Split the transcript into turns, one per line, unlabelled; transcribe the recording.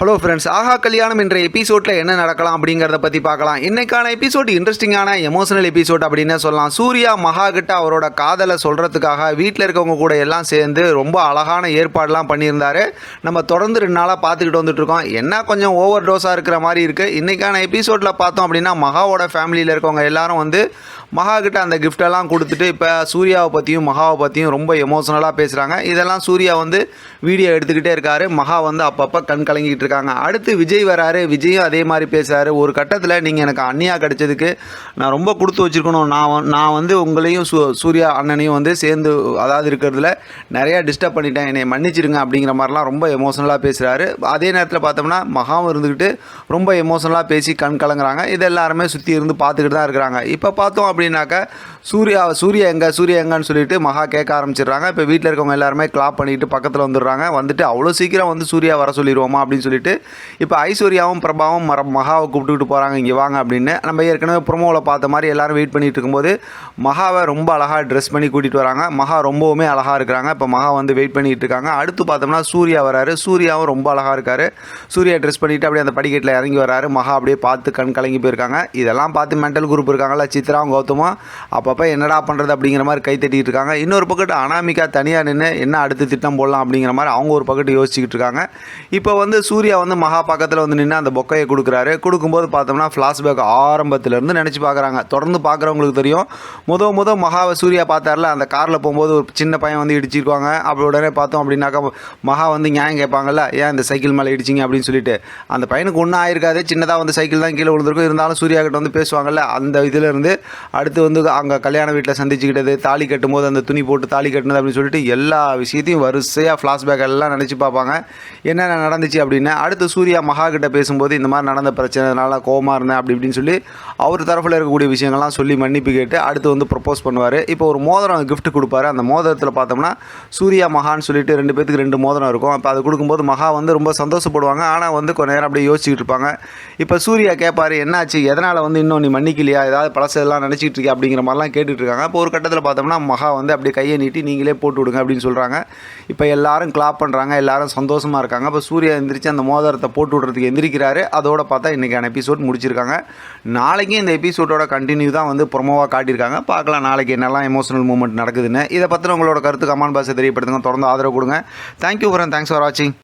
Hello friends ஆஹா கல்யாணம் என்ற எபிசோடில் என்ன நடக்கலாம் அப்படிங்கிறத பற்றி பார்க்கலாம். இன்னைக்கான எபிசோட் இன்ட்ரெஸ்டிங்கான எமோஷனல் எபிசோட் அப்படின்னு சொல்லலாம். சூர்யா மகா கிட்ட அவரோட காதலை சொல்கிறதுக்காக வீட்டில் இருக்கவங்க கூட எல்லாம் சேர்ந்து ரொம்ப அழகான ஏற்பாடுலாம் பண்ணியிருந்தாரு. நம்ம தொடர்ந்து ரெண்டு நாளாக பார்த்துக்கிட்டு வந்துட்டு இருக்கோம். என்ன கொஞ்சம் ஓவர் டோஸாக இருக்கிற மாதிரி இருக்குது இன்றைக்கான எபிசோடில் பார்த்தோம் அப்படின்னா மகாவோட ஃபேமிலியில் இருக்கவங்க எல்லாரும் வந்து மகா கிட்ட அந்த கிஃப்டெல்லாம் கொடுத்துட்டு இப்போ சூர்யாவை பற்றியும் மகாவை பற்றியும் ரொம்ப எமோஷனலாக பேசுகிறாங்க இதெல்லாம் சூர்யா வந்து வீடியோ எடுத்துக்கிட்டே இருக்காரு. மகா வந்து அப்பப்போ கண் கலங்கிட்டு இருக்காங்க அடுத்து விஜய் வராரு விஜயும் அதே மாதிரி பேசுகிறாரு ஒரு கட்டத்தில் நீங்கள் எனக்கு அண்ணியா கிடைச்சதுக்கு நான் ரொம்ப கொடுத்து வச்சிருக்கணும். நான் நான் வந்து உங்களையும் சூ சூர்யா அண்ணனையும் வந்து சேர்ந்து அதாவது இருக்கிறதுல நிறையா டிஸ்டர்ப் பண்ணிட்டேன். என்னை மன்னிச்சிருங்க அப்படிங்கிற மாதிரிலாம் ரொம்ப எமோஷனலாக பேசுகிறாரு அதே நேரத்தில் பார்த்தோம்னா மகாவும் இருந்துக்கிட்டு ரொம்ப எமோஷனலாக பேசி கண் கலங்குறாங்க. இது எல்லாருமே சுற்றி இருந்து பார்த்துக்கிட்டு தான் இருக்கிறாங்க. இப்போ பார்த்தோம் அப்படின்னாக்கா சூர்யா சூர்யா எங்கே சூர்யா எங்கன்னு சொல்லிட்டு மகா கேட்க ஆரம்பிச்சிடுறாங்க. இப்போ வீட்டில் இருக்கவங்க எல்லாருமே கிளாப் பண்ணிட்டு பக்கத்தில் வந்துடுறாங்க. வந்துட்டு அவ்வளோ சீக்கிரம் வந்து சூர்யா வர சொல்லிடுவோமா அப்படின்னு சொல்லிட்டு இப்போ ஐஸ்வர்யாவும் பிரபாவும் மர மகாவை கூப்பிட்டுக்கிட்டு போகிறாங்க இங்கே வாங்க அப்படின்னு. நம்ம ஏற்கனவே ப்ரொமோவில் பார்த்த மாதிரி எல்லாரும் வெயிட் பண்ணிட்டு இருக்கும்போது மகாவை ரொம்ப அழகாக ட்ரெஸ் பண்ணி கூட்டிகிட்டு வராங்க. மகா ரொம்பவுமே அழகாக இருக்கிறாங்க. இப்போ மகா வந்து வெயிட் பண்ணிகிட்டு இருக்காங்க அடுத்து பார்த்தோம்னா சூர்யா வராரு. சூர்யாவும் ரொம்ப அழகாக இருக்காரு. சூர்யா ட்ரெஸ் பண்ணிட்டு அப்படியே அந்த படிக்கட்டில் இறங்கி வராரு. மகா அப்படியே பார்த்து கண் கலங்கி போயிருக்காங்க. இதெல்லாம் பார்த்து மென்டல் குரூப் இருக்காங்கல்ல சித்ராவும் கௌதமும். அப்பப்போ என்னடா பண்ணுறது அப்படிங்கிற மாதிரி கை தட்டிட்டு இருக்காங்க இன்னொரு பக்கத்து அனாமிகா தனியாக நின்று என்ன அடுத்து திட்டம் போடலாம் அப்படிங்கிற மாதிரி அவங்க ஒரு பக்கத்து யோசிச்சுக்கிட்டு இருக்காங்க இப்போ வந்து சூரிய வந்து மகா பக்கத்தில் வந்து நின்று அந்த பொக்கையை கொடுக்குறாரு. கொடுக்கும்போது பார்த்தோம்னா ஃப்ளாஷ்பேக் ஆரம்பத்துலேருந்து நினச்சி பார்க்குறாங்க. தொடர்ந்து பார்க்குறவங்களுக்கு தெரியும். முத முத மகாவை சூர்யா பார்த்தார்ல அந்த காரில் போகும்போது ஒரு சின்ன பையன் வந்து இடிச்சிருக்காங்க. அப்படி உடனே பார்த்தோம் அப்படின்னாக்கா மகா வந்து நியாயம் கேட்பாங்கல்ல ஏன் இந்த சைக்கிள் மேலே இடிச்சிங்க? அப்படின்னு சொல்லிட்டு. அந்த பையனுக்கு ஒன்றும் ஆயிருக்காது. சின்னதாக வந்து சைக்கிள் தான் கீழே விழுந்திருக்கும். இருந்தாலும் சூர்யா கிட்ட வந்து பேசுவாங்கல்ல அந்த இதிலேருந்து அடுத்து வந்து அங்கே கல்யாண வீட்டில் சந்திச்சுக்கிட்டது தாலி கட்டும் போது அந்த துணி போட்டு தாலி கட்டினது அப்படின்னு சொல்லிட்டு எல்லா விஷயத்தையும் வரிசையாக ஃப்ளாஷ்பேக் எல்லாம் நினச்சி பார்ப்பாங்க. என்னென்ன நடந்துச்சு அப்படின்னு அடுத்து சூர்யா மகா கிட்ட பேசும்போது இந்த மாதிரி நடந்த பிரச்சனைனால கோமா இருந்தேன் அப்படி இப்படின்னு சொல்லி அவர் தரப்பில் இருக்கக்கூடிய விஷயங்கள்லாம் சொல்லி மன்னிப்பு கேட்டு அடுத்து வந்து ப்ரப்போஸ் பண்ணுவார். இப்போ ஒரு மோதிரம் கிஃப்ட் கொடுப்பாரு. அந்த மோதிரத்தில் பார்த்தோம்னா சூர்யா மகான்னு சொல்லிட்டு ரெண்டு பேத்துக்கு ரெண்டு மோதிரம் இருக்கும். அப்போ அது கொடுக்கும்போது மகா வந்து ரொம்ப சந்தோஷப்படுவாங்க. ஆனால் வந்து கொஞ்ச நேரம் அப்படியே யோசிச்சுட்டு இருப்பாங்க. இப்போ சூர்யா கேட்பாரு என்னாச்சு? எதனால் வந்து இன்னும் நீ மன்னிக்கலையா? ஏதாவது பழசெல்லாம் நினச்சிட்டு இருக்கியா? அப்படிங்கிற மாதிரிலாம் கேட்டுட்டு இருக்காங்க. இப்போ ஒரு கட்டத்தில் பார்த்தோம்னா மகா வந்து அப்படியே கையை நீட்டி நீங்களே போட்டு விடுங்க அப்படின்னு சொல்கிறாங்க இப்போ எல்லாரும் கிளாப் பண்ணுறாங்க எல்லாரும் சந்தோஷமாக இருக்காங்க. இப்போ சூர்யா எந்திரிச்சு அந்த மோதிரத்தை போட்டு விடுறதுக்கு எந்திரிக்கிறாரு. அதோட பார்த்தா இன்றைக்கான எபிசோட் முடிச்சிருக்காங்க. நாளைக்கு இந்த எபிசோடோட கண்டினியூ தான் வந்து ப்ரொமோவாக காட்டியிருக்காங்க. பார்க்கலாம் நாளைக்கு என்னெல்லாம் எமோஷனல் மூமெண்ட் நடக்குதுன்னு. இதை பற்றின உங்களோட கருத்து கமான் பாஸை தெரியப்படுத்துங்க. தொடர்ந்து ஆதரவு கொடுங்க. தேங்க்யூ ஃபார் தேங்க்ஸ் ஃபார் வாட்சிங்